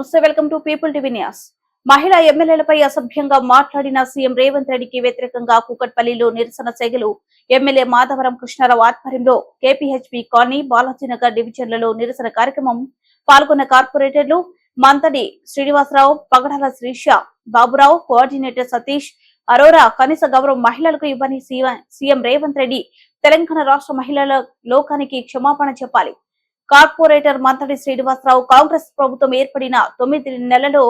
నమస్తే welcome to people TV news. మహిళా ఎమ్మెల్యేలపై అసభ్యంగా మాట్లాడిన సీఎం రేవంత్ రెడ్డికి వ్యతిరేకంగా కూకట్పల్లిలో నిరసన సెగలు. ఎమ్మెల్యే మాధవరం కృష్ణారావు ఆధ్వర్యంలో కేపీహెచ్పి కాలనీ బాలాజీనగర్ డివిజన్లలో నిరసన కార్యక్రమం పాల్గొన్న కార్పొరేటర్లు మంతడి శ్రీనివాసరావు పగడాల శ్రీష బాబురావు కోఆర్డినేటర్ సతీష్ అరోరా కనీస గౌరవం మహిళలకు ఇవ్వని సీఎం రేవంత్ రెడ్డి తెలంగాణ రాష్ట్ర మహిళల లోకానికి క్షమాపణ చెప్పాలి. కార్పొరేటర్ మంతటి శ్రీనివాసరావు కాంగ్రెస్ ప్రభుత్వం ఏర్పడిన తొమ్మిది నెలలో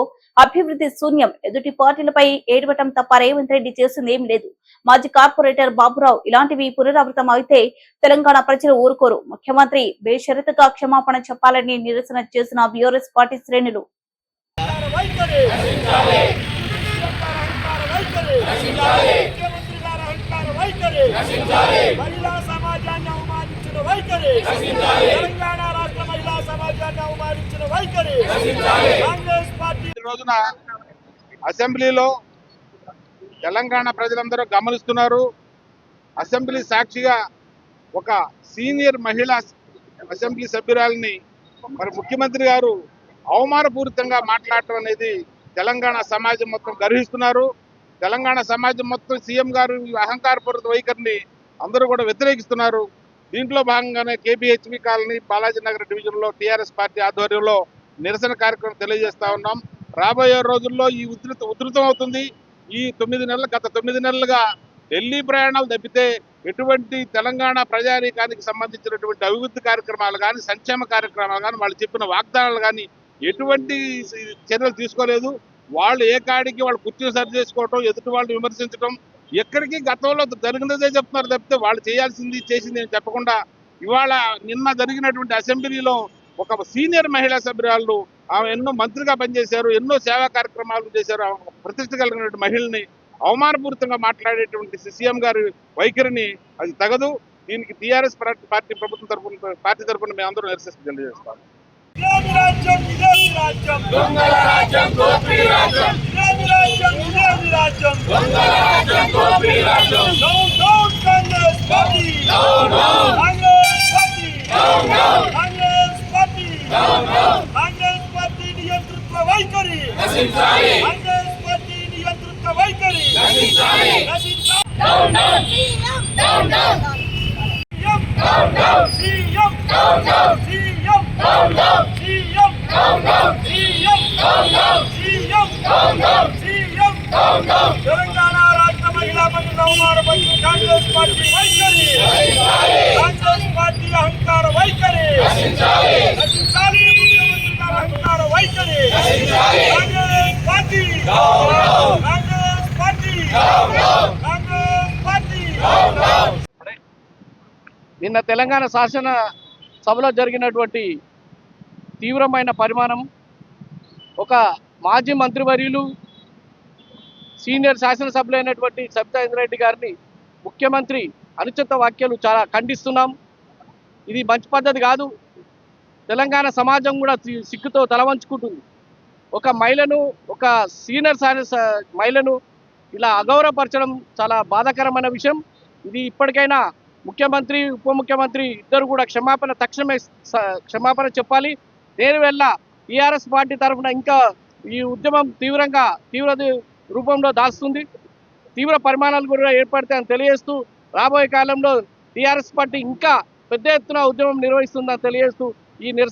అభివృద్ధి శూన్యం. ఎదుటి పార్టీలపై ఏడవటం తప్ప రేవంత్ రెడ్డి చేసింది లేదు. మాజీ కార్పొరేటర్ బాబురావు ఇలాంటివి పునరావృతం అయితే తెలంగాణ ప్రజలు ఊరుకోరు. ముఖ్యమంత్రి బేషరతుగా క్షమాపణ చెప్పాలని నిరసన చేసిన బీఆర్ఎస్ పార్టీ శ్రేణులు. వైఖరి ముఖ్యమంత్రి గారి అహంకార వైఖరి మహిళా సమాజాన్ని అవమానించిన వైఖరి తెలంగాణ రాష్ట్ర మహిళా సమాజాన్ని అవమానించిన వైఖరి కాంగ్రెస్ పార్టీ రోజున అసెంబ్లీలో తెలంగాణ ప్రజలందరూ గమనిస్తున్నారు. అసెంబ్లీ సాక్షిగా ఒక సీనియర్ మహిళా అసెంబ్లీ సభ్యురాలని మరి ముఖ్యమంత్రి గారు అవమానపూరితంగా మాట్లాడటం అనేది తెలంగాణ సమాజం మొత్తం గర్హిస్తున్నారు. తెలంగాణ సమాజం మొత్తం సీఎం గారు అహంకారపూరిత వైఖరిని అందరూ కూడా వ్యతిరేకిస్తున్నారు. దీంట్లో భాగంగానే కేబిహెచ్బి కాలనీ బాలాజీ నగర్ డివిజన్లో టీఆర్ఎస్ పార్టీ ఆధ్వర్యంలో నిరసన కార్యక్రమం తెలియజేస్తా ఉన్నాం. రాబోయే రోజుల్లో ఈ ఉధృత ఉధృతం అవుతుంది ఈ తొమ్మిది నెలలు గత తొమ్మిది నెలలుగా ఢిల్లీ ప్రయాణాలు తప్పితే ఎటువంటి తెలంగాణ ప్రజానీకానికి సంబంధించినటువంటి అభివృద్ధి కార్యక్రమాలు కానీ సంక్షేమ కార్యక్రమాలు కానీ వాళ్ళు చెప్పిన వాగ్దానాలు కానీ ఎటువంటి చర్యలు తీసుకోలేదు. వాళ్ళు ఏ కాడికి వాళ్ళు కుర్చీని సరి చేసుకోవటం ఎదుటి వాళ్ళు విమర్శించడం ఎక్కడికి గతంలో జరిగినదే చెప్తున్నారు తప్పితే వాళ్ళు చేయాల్సింది చేసింది అని చెప్పకుండా ఇవాళ నిన్న జరిగినటువంటి అసెంబ్లీలో ఒక సీనియర్ మహిళా సభ్యురాలు ఆమె ఎన్నో మంత్రిగా పనిచేశారు ఎన్నో సేవా కార్యక్రమాలు చేశారు. ఆమె ప్రతిష్ట కలిగినటువంటి మహిళని అవమానపూరితంగా మాట్లాడేటువంటి సీఎం గారి వైఖరిని అది తగదు. దీనికి టీఆర్ఎస్ పార్టీ ప్రభుత్వం తరఫున పార్టీ తరఫున మేము అందరూ నిరసిస్తూ తెలియజేస్తాం. రాజ్యం రాజ్యం? దొంగల రాజ్యం దోపిడీ రాజ్యం ఇదేమి రాజ్యం ఇదేమి రాజ్యం దొంగల రాజ్యం దోపిడీ రాజ్యం down down Congress party down down Congress party down down Congress party down down Congress party నియంతృత్వ వైఖరి నశించాలి కాంగ్రెస్ పార్టీ నియంతృత్వ వైఖరి నశించాలి నశించాలి down down down down CM down down CM down down CM down down CM Congress party వైఖరి. Congress party అహంకార వైఖరి. నశించాలి ముఖ్యమంత్రి గారి అహంకార వైఖరి. Congress party. Congress party. Congress party. నిన్న తెలంగాణ శాసన సభలో జరిగినటువంటి తీవ్రమైన పరిమాణం ఒక మాజీ మంత్రివర్యులు సీనియర్ శాసనసభ్యులైనటువంటి సబితా ఇంద్రెడ్డి గారిని ముఖ్యమంత్రి అనుచిత వ్యాఖ్యలు చాలా ఖండిస్తున్నాం. ఇది మంచి పద్ధతి కాదు. తెలంగాణ సమాజం కూడా సిగ్గుతో తలవంచుకుంటుంది. ఒక మహిళను ఒక సీనియర్ శాసన మహిళను ఇలా అగౌరవపరచడం చాలా బాధాకరమైన విషయం. ఇది ఇప్పటికైనా ముఖ్యమంత్రి ఉప ముఖ్యమంత్రి ఇద్దరు కూడా క్షమాపణ తక్షణమే క్షమాపణ చెప్పాలి. దేనివల్ల టీఆర్ఎస్ పార్టీ తరఫున ఇంకా ఈ ఉద్యమం తీవ్రంగా తీవ్ర రూపంలో దాస్తుంది తీవ్ర పరిమాణాలు కూడా ఏర్పడతాయని తెలియజేస్తూ రాబోయే కాలంలో టీఆర్ఎస్ పార్టీ ఇంకా పెద్ద ఎత్తున ఉద్యమం నిర్వహిస్తుందని తెలియజేస్తూ ఈ నిరసన